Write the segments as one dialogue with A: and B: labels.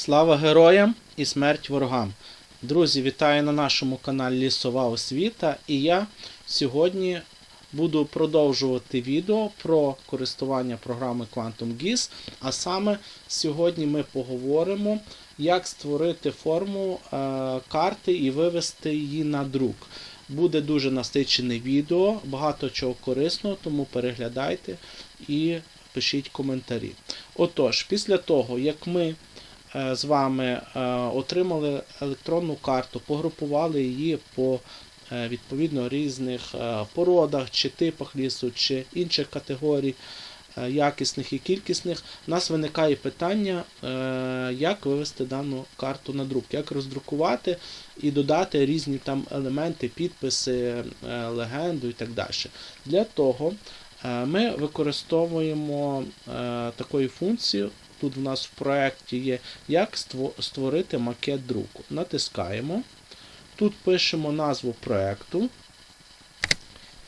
A: Слава героям і смерть ворогам! Друзі, вітаю на нашому каналі Лісова Освіта. І я сьогодні буду продовжувати відео про користування програми Quantum GIS. А саме сьогодні ми поговоримо, як створити форму е, карти і вивести її на друк. Буде дуже насичене відео, багато чого корисного, тому переглядайте і пишіть коментарі. Отож, після того, як ми з вами е, отримали електронну карту, погрупували її по е, відповідно різних е, породах чи типах лісу, чи інших категорій е, якісних і кількісних, у нас виникає питання, е, як вивести дану карту на друк, як роздрукувати і додати різні там елементи, підписи, е, легенду і так далі. Для того е, ми використовуємо е, такою функцією. Тут в нас в проєкті є як створити макет друку. Натискаємо. Тут пишемо назву проєкту.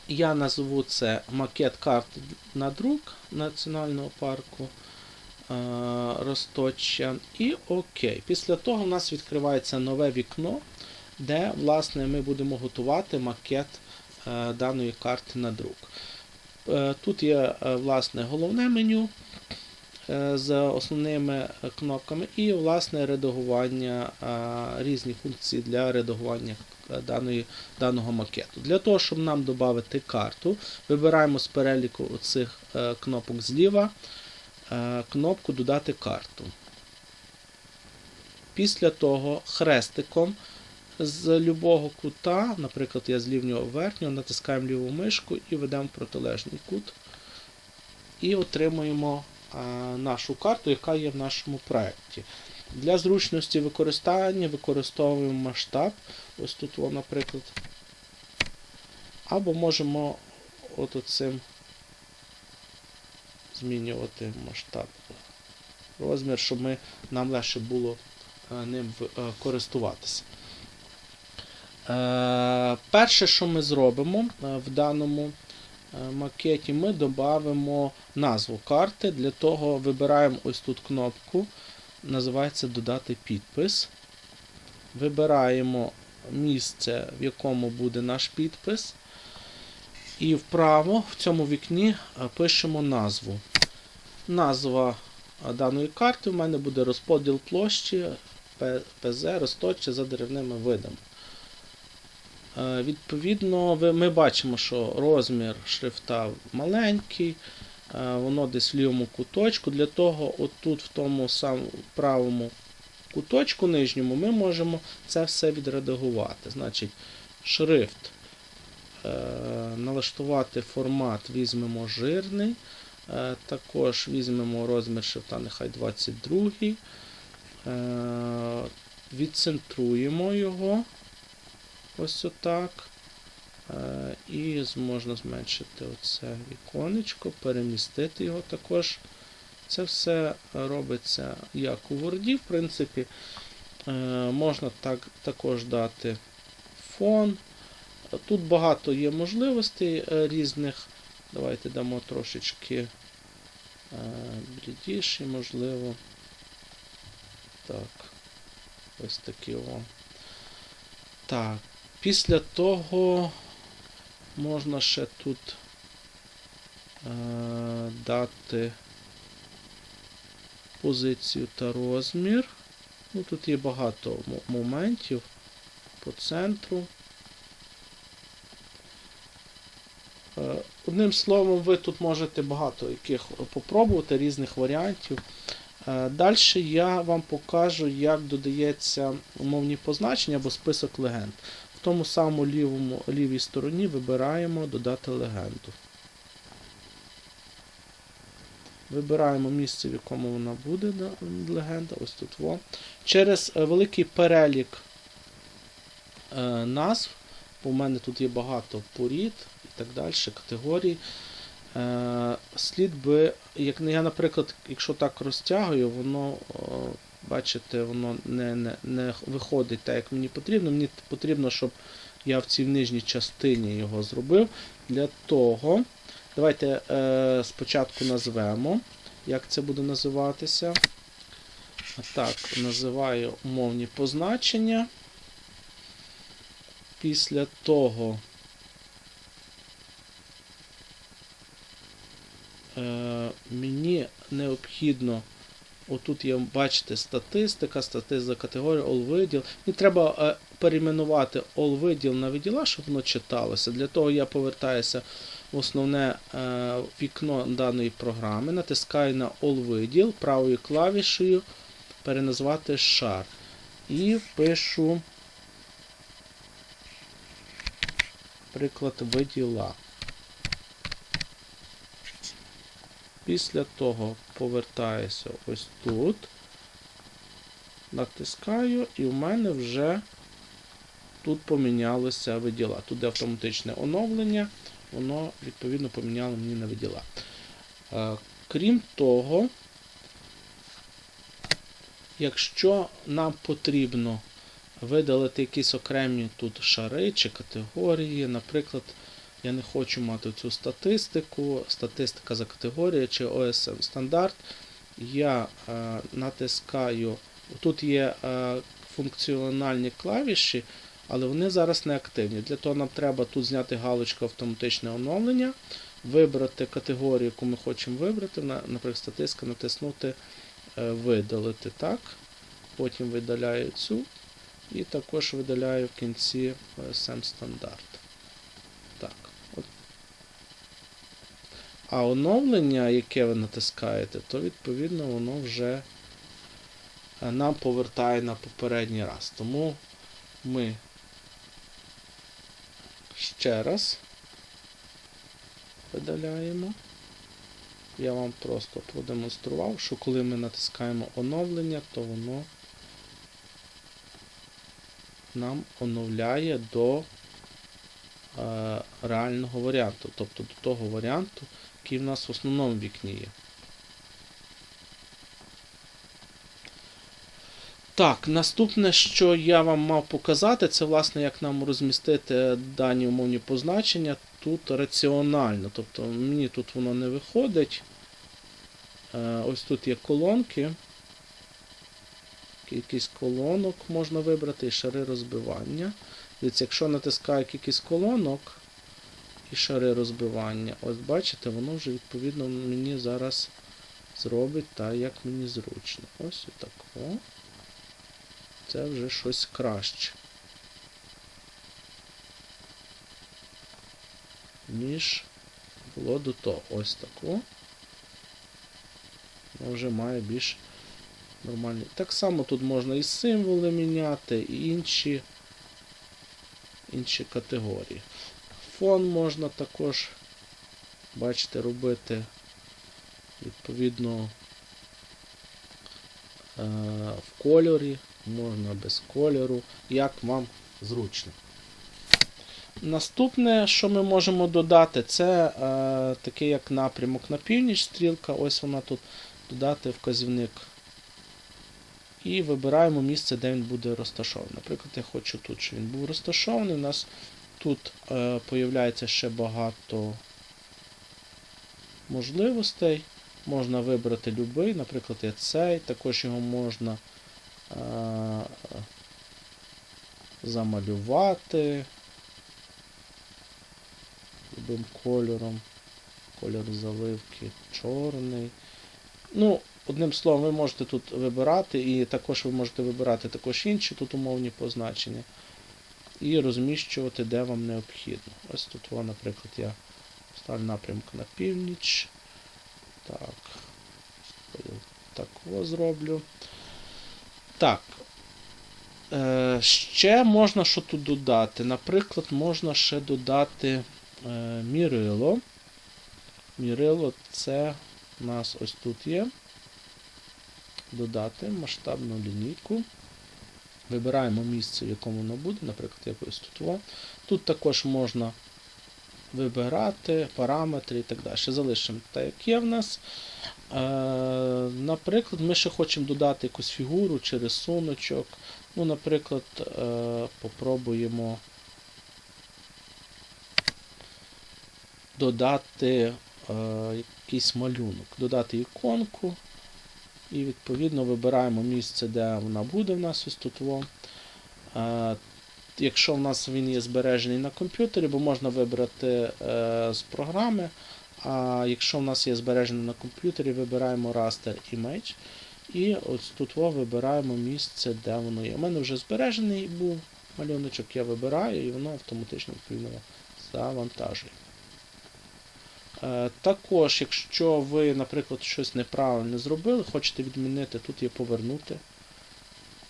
A: Я назву це макет карти на друк Національного парку е, Росточчя. І ОК. Після того у нас відкривається нове вікно, де власне, ми будемо готувати макет е, даної карти на друк. Е, Тут є власне головне меню з основними е, кнопками і власне редагування е, різні функції для редагування е, даної, даного макету. Для того, щоб нам додати карту, вибираємо з переліку цих кнопок зліва е, кнопку Додати карту. Після того хрестиком з любого кута, наприклад, я з лівнього верхнього, натискаємо ліву мишку і ведемо протилежний кут. І отримуємо нашу карту, яка є в нашому проєкті. Для зручності використання використовуємо масштаб. Ось тут, наприклад. Або можемо от оцим змінювати масштаб розмір, щоб ми, нам легше було е, ним е, користуватися. Е, Перше, що ми зробимо е, в даному е, макеті, ми додамо назву карти. Для того вибираємо ось тут кнопку, називається Додати підпис. Вибираємо місце, в якому буде наш підпис. І вправо в цьому вікні е, пишемо назву. Назва е, даної карти в мене буде розподіл площі ПЗ Росточе за деревними видами. Е, Відповідно, ми бачимо, що розмір шрифта маленький, е, воно десь в лівому куточку. Для того, отут в тому самому правому куточку нижньому, ми можемо це все відредагувати. Значить, шрифт. е, Налаштувати формат візьмемо жирний. Також візьмемо розмір шрифта, нехай 22. Е, Відцентруємо його. Ось отак. Е, І можна зменшити оце віконечко, перемістити його також. Це все робиться як у Word, в принципі. Е, Можна так, також дати фон. Тут багато є можливостей е, різних. Давайте дамо трошечки блідіші, можливо. Так. Ось такі о. Так. Після того можна ще тут е, дати позицію та розмір. Ну, тут є багато моментів по центру. Е, Одним словом, ви тут можете багато яких попробувати, різних варіантів. Далі я вам покажу, як додається умовні позначення або список легенд. В тому самому лівому, лівій стороні вибираємо додати легенду. Вибираємо місце, в якому вона буде легенда. Ось тут во. Через е, великий перелік е, назв, бо в мене тут є багато порід і так далі, категорій. Е, слід би, як я, наприклад, якщо так розтягую, воно, бачите, воно не, не, не виходить так, як мені потрібно. Мені потрібно, щоб я в цій нижній частині його зробив. Для того, давайте е, спочатку назвемо, як це буде називатися. так, називаю умовні позначення. Після того е, мені необхідно, отут є, бачите, статистика, статистика за категорію, all виділ. Мені треба е, перейменувати all виділ на виділа, щоб воно читалося. Для того я повертаюся в основне е, вікно даної програми, натискаю на all виділ правою клавішею переназвати шар. І пишу приклад виділа. Після того повертаюся ось тут, натискаю, і в мене вже тут помінялося виділа. Тут автоматичне оновлення, воно відповідно поміняло мені на виділа. Е, Крім того, якщо нам потрібно видалити якісь окремі тут шари чи категорії, наприклад, я не хочу мати цю статистику, статистика за категорією чи OSM стандарт. Я е, натискаю, тут є е, функціональні клавіші, але вони зараз не активні. Для того нам треба тут зняти галочку автоматичне оновлення, вибрати категорію, яку ми хочемо вибрати, наприклад, статистика, натиснути е, видалити. так. Потім видаляю цю і також видаляю в кінці OSM стандарт. Так. От. А оновлення, яке ви натискаєте, то відповідно воно вже е, нам повертає на попередній раз. Тому ми ще раз видаляємо. Я вам просто продемонстрував, що коли ми натискаємо оновлення, то воно нам оновляє до реального варіанту, тобто до того варіанту, який в нас в основному вікні є. Так, наступне, що я вам мав показати, це власне як нам розмістити дані умовні позначення тут раціонально. Тобто мені тут воно не виходить. Е, Ось тут є колонки. Кількість колонок можна вибрати і шари розбивання. Дивіться, якщо натискаю кількість колонок і шари розбивання, ось бачите, воно вже відповідно мені зараз зробить так, як мені зручно. Ось отако. Це вже щось краще. Ніж було до того. Ось тако. Воно вже має більш нормальний. Так само тут можна і символи міняти, і інші, інші категорії. Фон можна також, бачите, робити відповідно е, в кольорі, можна без кольору, як вам зручно. Наступне, що ми можемо додати, це е, такий як напрямок на північ, стрілка, ось вона тут додати вказівник. І вибираємо місце, де він буде розташований. Наприклад, я хочу тут, щоб він був розташований. У нас тут е, появляється ще багато можливостей. Можна вибрати будь-який, наприклад, я цей, також його можна е, замалювати любим кольором. Кольор заливки чорний. Ну, одним словом, ви можете тут вибирати, і також ви можете вибирати також інші тут умовні позначення. І розміщувати, де вам необхідно. Ось тут, наприклад, я ставлю напрямок на північ. Так. Так зроблю. Так. Е, ще можна що тут додати. Наприклад, можна ще додати е, мірило. Мірило це у нас ось тут є. Додати масштабну лінійку. Вибираємо місце, в якому воно буде, наприклад, якось тут. Тут також можна вибирати параметри і так далі. Залишимо так, як є в нас. Е, наприклад, ми ще хочемо додати якусь фігуру чи рисуночок. Ну, Наприклад, е, попробуємо додати е, якийсь малюнок, додати іконку І відповідно вибираємо місце, де вона буде в нас ось тут. Е, Якщо в нас він є збережений на комп'ютері, бо можна вибрати е, з програми. А якщо в нас є збережений на комп'ютері, вибираємо Raster Image. І ось тут вибираємо місце, де воно є. У мене вже збережений був малюночок, я вибираю і воно автоматично відповідно завантажує. Е, Також, якщо ви, наприклад, щось неправильно зробили, хочете відмінити, тут є повернути.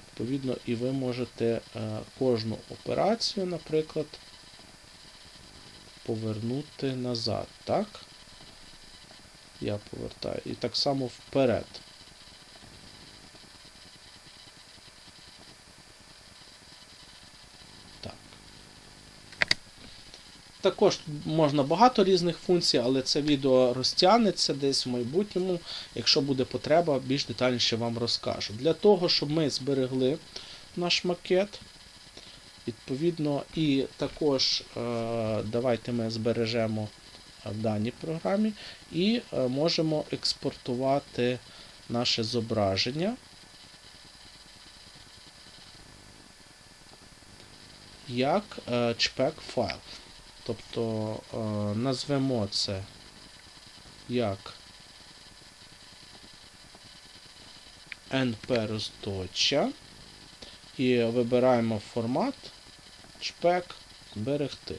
A: Відповідно, і ви можете е, кожну операцію, наприклад, повернути назад. Так? Я повертаю. І так само вперед. Також можна багато різних функцій, але це відео розтягнеться десь в майбутньому. Якщо буде потреба, більш детальніше вам розкажу. Для того, щоб ми зберегли наш макет, відповідно, і також е, давайте ми збережемо в даній програмі і е, можемо експортувати наше зображення. Як е, JPEG файл. Тобто е, назвемо це як np роздоча і вибираємо формат JPEG зберегти.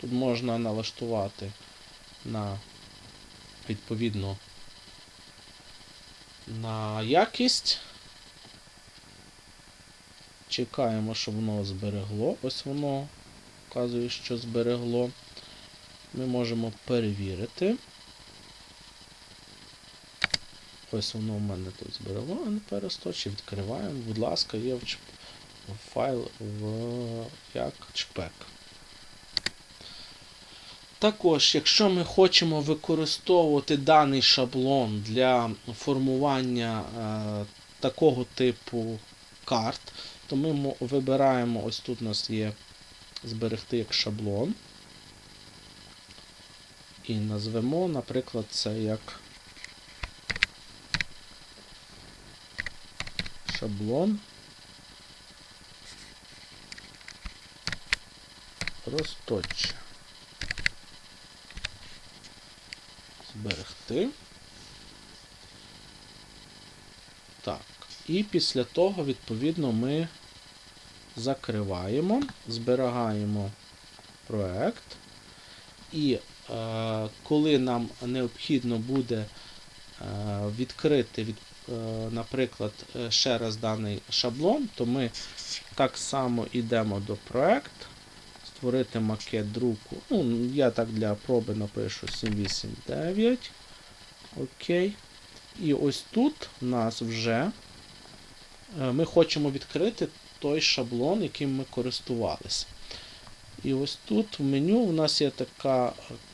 A: Тут можна налаштувати на відповідно на якість. Чекаємо, щоб воно зберегло. Ось воно вказує, що зберегло. Ми можемо перевірити. Ось воно в мене тут зберегло, а не пересточі. Відкриваємо. Будь ласка, є в чп... файл в як чпек. Також, якщо ми хочемо використовувати даний шаблон для формування е, такого типу карт, то ми вибираємо, ось тут у нас є зберегти як шаблон. І назвемо, наприклад, це як шаблон розточчя. Зберегти. Так. І після того, відповідно, ми закриваємо, зберігаємо проект. І е, коли нам необхідно буде е, відкрити, від, е, наприклад, е, ще раз даний шаблон, то ми так само йдемо до проект, створити макет друку. Ну, я так для проби напишу 789. Окей. І ось тут у нас вже е, ми хочемо відкрити той шаблон, яким ми користувалися. І ось тут в меню у нас є така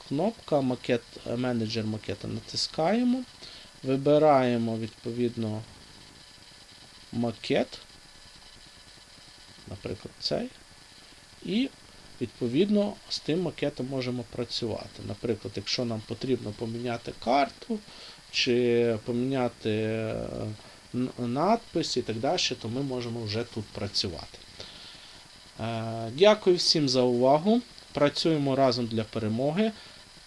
A: кнопка макет, менеджер макета. Натискаємо, вибираємо відповідно макет, наприклад, цей. І відповідно з тим макетом можемо працювати. Наприклад, якщо нам потрібно поміняти карту чи поміняти е, надпис і так далі, то ми можемо вже тут працювати. Е, Дякую всім за увагу. Працюємо разом для перемоги.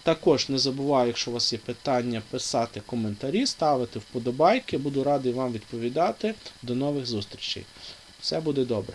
A: Також не забуваю, якщо у вас є питання, писати коментарі, ставити вподобайки. Буду радий вам відповідати. До нових зустрічей. Все буде добре.